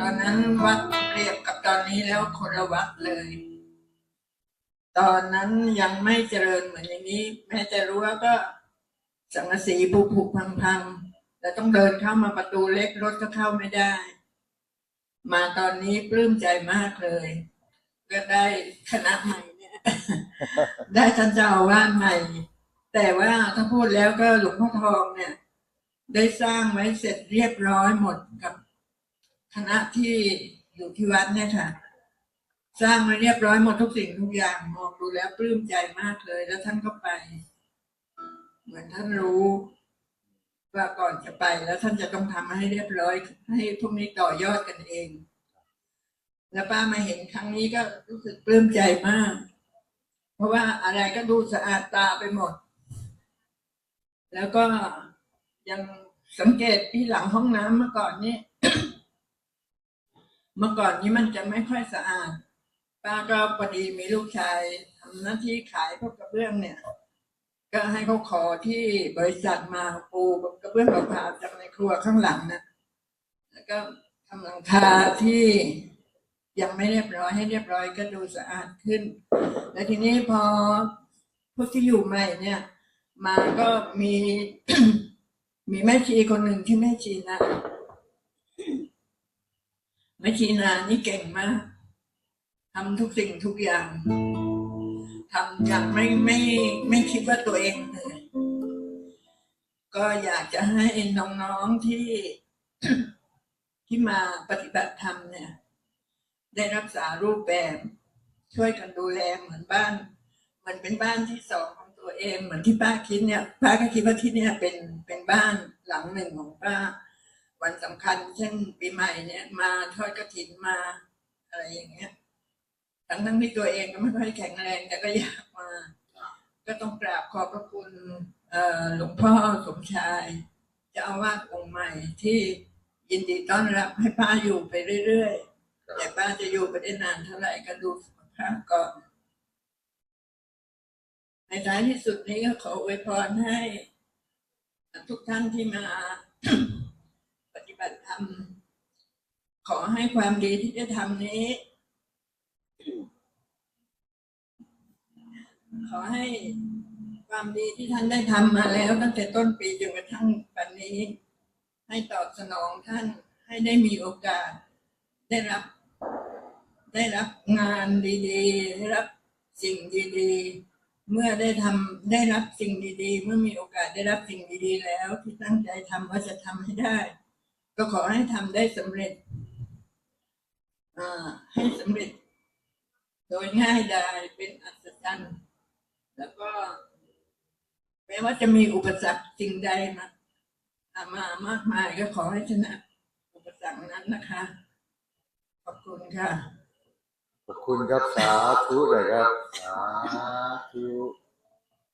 ตอนนั้นวัดเปรียบกับตอนนี้แล้วคนละวัดเลย ตอนนั้นยังไม่เจริญเหมือนอย่างนี้ แม้แต่รู้ว่าก็สังกะสีผุผุพังพังๆแต่ต้องเดินเข้ามาประตูเล็กรถก็เข้าไม่ได้ มาตอนนี้ปลื้มใจมากเลยก็ได้คณะใหม่เนี่ยได้ท่านเจ้าอาวาใหม่ แต่ว่าถ้าพูดแล้วก็หลวงพ่อทองเนี่ย ได้สร้างไว้เสร็จเรียบร้อยหมดกับ คณะที่อยู่ที่วัดเนี่ยค่ะ สร้างไว้เรียบร้อยหมดทุกสิ่งทุกอย่างมองดูแล้วปลื้มใจมากเลย แล้วท่านก็ไป เหมือนท่านรู้ว่าก่อนจะไปแล้วท่านจะต้องทำให้เรียบร้อย ให้พวกนี้ต่อยอดกันเอง แล้วป้ามาเห็นครั้งนี้ก็รู้สึกปลื้มใจมาก เพราะว่าอะไรก็ดูสะอาดตาไปหมด แล้วก็ยังสังเกตที่หลังห้องน้ำเมื่อก่อนนี่ เมื่อก่อนนี้มันจะไม่ค่อยสะอาด ป้าก็พอดีมีลูกชายทำหน้าที่ขายพวกกระเบื้องเนี่ย ก็ให้เขาขอที่บริษัทมาปูกระเบื้องเปล่าๆจากในครัวข้างหลังนะแล้วก็ทำหลังคาที่ยังไม่เรียบร้อยให้เรียบร้อยก็ดูสะอาดขึ้น แล้วทีนี้พอพวกที่อยู่ใหม่เนี่ย มาก็มีมีแม่ชีคนหนึ่งที่แม่ชีนะ ม่ชีนานี่เก่งมากทำทุกสิ่งทุกอย่างทำอย่างไม่ไม่ไม่คิดว่าตัวเองเหนื่อยก็อยากจะให้น้องๆที่ที่มาปฏิบัติธรรมเนี่ย ได้รักษารูปแบบ ช่วยกันดูแลเหมือนบ้านเหมือนเป็นบ้านที่สองของตัวเอง เหมือนที่ป้าคิดเนี่ย ป้าก็คิดว่าที่เนี่ยเป็นเป็นบ้านหลังหนึ่งของป้า วันสำคัญเช่นปีใหม่เนี่ยมาทอดกระถินมา อะไรอย่างเงี้ย ทั้งทั้งที่ตัวเองก็ไม่ค่อยแข็งแรงแต่ก็อยากมา ก็ต้องกราบขอบพระคุณเอ่อหลวงพ่อสมชายเจะเอาวาดองค์ใหม่ที่ยินดีต้อนรับให้ป้าอยู่ไปเรื่อยๆ แต่ป้าจะอยู่ไปได้นานเท่าไหร่ก็ดูสุขภาพก่อนในท้ายที่สุดนี้ก็ขออวยพรให้ ทุกท่านที่มาปฏิบัติธ รม ขอให้ความดีที่ได้ทำนี้ ขอให้ความดีที่ท่านได้ทำมาแล้วตั้งแต่ต้นปีจนกระทั่งปัจจุบันนี้ ให้ตอบสนองท่านให้ได้มีโอกาส ได้รับ ได้รับงานดีๆได้รับสิ่งดีๆ เมื่อได้ทำได้รับสิ่งดีๆ เมื่อมีโอกาสได้รับสิ่งดีๆ แล้ว ที่ตั้งใจทำว่าจะทำให้ได้ ก็ขอให้ทำได้สำเร็จให้สำเร็จ โดยง่ายดายเป็นอัศจรรย์แล้วก็แม้ว่าจะมีอุปสรรคสิ่งใดมาอ่ามามากมายก็ขอให้ชนะ อุปสรรคนั้นนะคะ ขอบคุณค่ะ ขอบคุณครับสาธุเลยครับ สาธุ